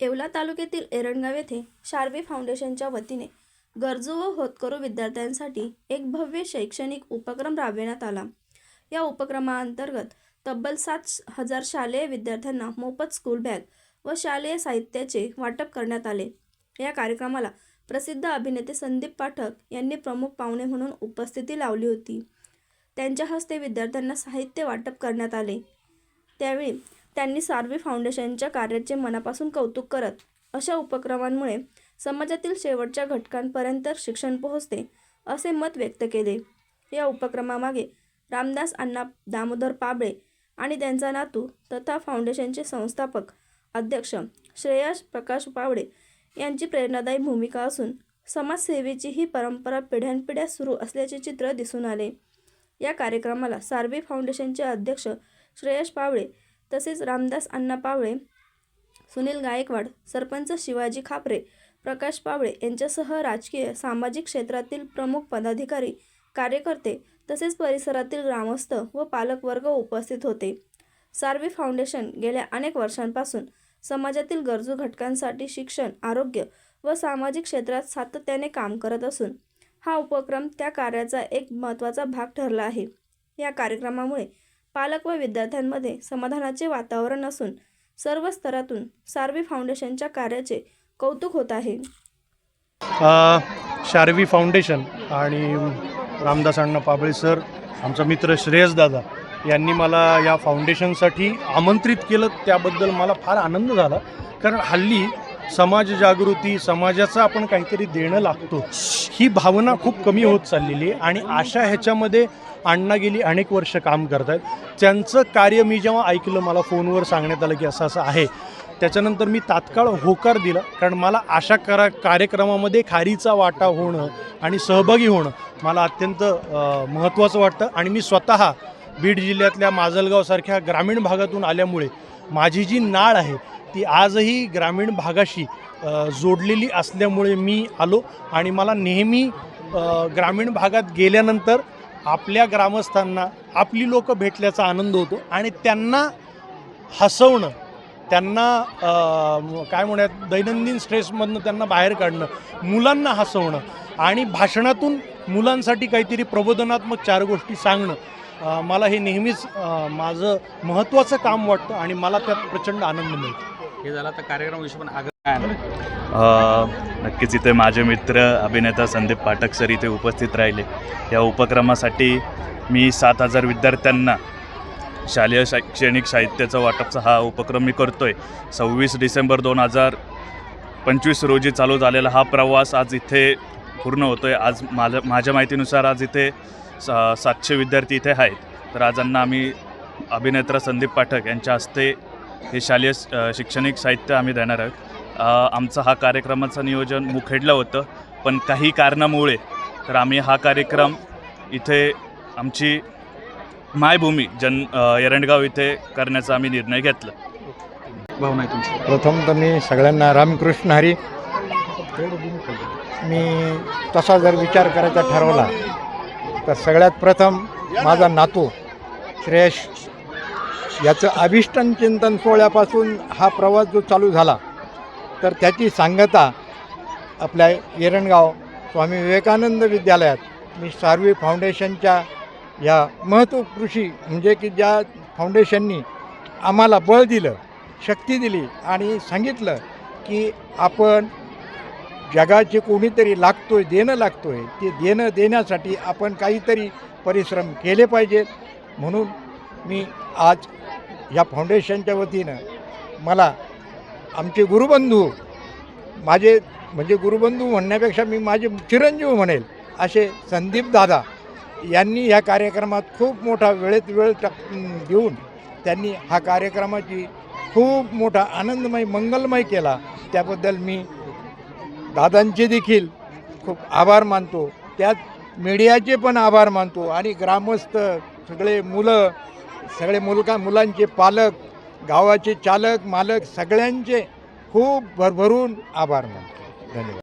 येवला तालुक्यातील एरणगाव येथे शार्वे फाउंडेशनच्या वतीने गरजू व होतकरू विद्यार्थ्यांसाठी एक भव्य शैक्षणिक उपक्रम राबविण्यात आला. या उपक्रमाअंतर्गत तब्बल सात हजार शालेय विद्यार्थ्यांना मोफत स्कूल बॅग व शालेय साहित्याचे वाटप करण्यात आले. या कार्यक्रमाला प्रसिद्ध अभिनेते संदीप पाठक यांनी प्रमुख पाहुणे म्हणून उपस्थिती लावली होती. त्यांच्या हस्ते विद्यार्थ्यांना साहित्य वाटप करण्यात आले. त्यावेळी त्यांनी सार्वी फाउंडेशनच्या कार्याचे मनापासून कौतुक करत अशा उपक्रमांमुळे समाजातील शेवटच्या घटकांपर्यंत शिक्षण पोहोचते असे मत व्यक्त केले. या उपक्रमामागे रामदास अण्णा दामोदर पाबळे आणि त्यांचा नातू तथा फाउंडेशनचे संस्थापक अध्यक्ष श्रेयस प्रकाश पावडे यांची प्रेरणादायी भूमिका असून समाजसेवेची ही परंपरा पिढ्यानपिढ्या सुरू असल्याचे चित्र दिसून आले. या कार्यक्रमाला सार्वी फाउंडेशनचे अध्यक्ष श्रेयस पावळे तसेच रामदास अण्णा पावळे सुनील गायकवाड सरपंच शिवाजी खापरे प्रकाश पावळे यांच्यासह राजकीय सामाजिक क्षेत्रातील प्रमुख पदाधिकारी कार्यकर्ते तसेच परिसरातील ग्रामस्थ व पालकवर्ग उपस्थित होते. सार्वी फाउंडेशन गेल्या अनेक वर्षांपासून समाजातील गरजू घटकांसाठी शिक्षण आरोग्य व सामाजिक क्षेत्रात सातत्याने काम करत असून हा उपक्रम त्या कार्याचा एक महत्त्वाचा भाग ठरला आहे. या कार्यक्रमामुळे पालक व विद्यार्थ्यांमध्ये समाधानाचे वातावरण असून सर्व स्तरातून सार्वी फाउंडेशनच्या कार्याचे कौतुक होत आहे. शार्वी शारवी फाउंडेशन आणि रामदास अण्णा पाबळे सर आमचा मित्र श्रेयस दादा यांनी मला या फाउंडेशनसाठी आमंत्रित केलं. त्याबद्दल मला फार आनंद झाला. कारण हल्ली समाज जागृती समाजाचं आपण काहीतरी देणं लागतो. ही भावना खूप कमी होत चाललेली आहे आणि अशा ह्याच्यामध्ये अण्णा गेली अनेक वर्ष काम करत आहेत त्यांचं कार्य मी जेव्हा ऐकलं मला फोनवर सांगण्यात आलं की असं असं आहे. त्याच्यानंतर मी तात्काळ होकार दिला कारण मला अशा करा कार्यक्रमामध्ये खारीचा वाटा होणं आणि सहभागी होणं मला अत्यंत महत्त्वाचं वाटतं. आणि मी स्वतः बीड जिल्ह्यातल्या माजलगावसारख्या ग्रामीण भागातून आल्यामुळे माझी जी नाळ आहे ती आजही ग्रामीण भागाशी जोडलेली असल्यामुळे मी आलो आणि मला नेहमी ग्रामीण भागात गेल्यानंतर आपल्या ग्रामस्थांना आपली लोकं भेटल्याचा आनंद होतो आणि त्यांना हसवणं त्यांना काय म्हणूयात दैनंदिन स्ट्रेसमधनं त्यांना बाहेर काढणं मुलांना हसवणं आणि भाषणातून मुलांसाठी काहीतरी प्रबोधनात्मक चार गोष्टी सांगणं मला हे नेहमीच माझं महत्त्वाचं काम वाटतं आणि मला त्यात प्रचंड आनंद मिळतो. हे झालं कार्यक्रम विषय पण आग्रह नक्कीच इथे माझे मित्र अभिनेता संदीप पाठक सर इथे उपस्थित राहिले. या उपक्रमासाठी मी सात हजार विद्यार्थ्यांना शालेय शैक्षणिक साहित्याचा वाटपचा हा उपक्रम मी करतो आहे सव्वीस डिसेंबर दोन हजार पंचवीस रोजी चालू झालेला हा प्रवास आज इथे पूर्ण होतो आहे आज माझ्या माझ्या माहितीनुसार आज इथे सा सातशे विद्यार्थी इथे आहेत. तर आजांना आम्ही अभिनेता संदीप पाठक यांच्या हस्ते हे शालेय शैक्षणिक साहित्य आम्ही देणार आहोत. आमचा हा कार्यक्रमाचं नियोजन मुखेडलं होतं पण काही कारणामुळे तर आम्ही हा कार्यक्रम इथे आमची मायभूमी जन एरंडगाव इथे करण्याचा आम्ही निर्णय घेतला. भावना तुमची. प्रथम तर मी सगळ्यांना रामकृष्ण हरी. मी तसा जर विचार करायचा ठरवला तर सगळ्यात प्रथम माझा नातू श्रेयश याचं अभिष्टन चिंतन सोहळ्यापासून हा प्रवास जो चालू झाला तर त्याची सांगता आपल्या येरणगाव स्वामी विवेकानंद विद्यालयात मी सार्वी फाउंडेशनच्या या महत्त्वकृषी म्हणजे की ज्या फाउंडेशननी आम्हाला बळ दिलं शक्ती दिली आणि सांगितलं की आपण जगाचे कोणीतरी लागतो आहे देणं लागतो आहे ते देणं देण्यासाठी आपण काहीतरी परिश्रम केले पाहिजेत. म्हणून मी आज या फाउंडेशनच्या वतीनं मला आमचे गुरुबंधू माझे म्हणजे गुरुबंधू म्हणण्यापेक्षा मी माझे चिरंजीव म्हणेल असे संदीप दादा यांनी ह्या कार्यक्रमात खूप मोठा वेळेत वेळ टाक देऊन त्यांनी हा कार्यक्रमाची खूप मोठा आनंदमय मंगलमय केला. त्याबद्दल मी दादांचे देखील खूप आभार मानतो. त्यात मीडियाचे पण आभार मानतो आणि ग्रामस्थ सगळे मुलं सगळे मुलगा मुलांचे पालक गावाचे चालक मालक सगळ्यांचे खूप भरभरून आभार मानतो. धन्यवाद.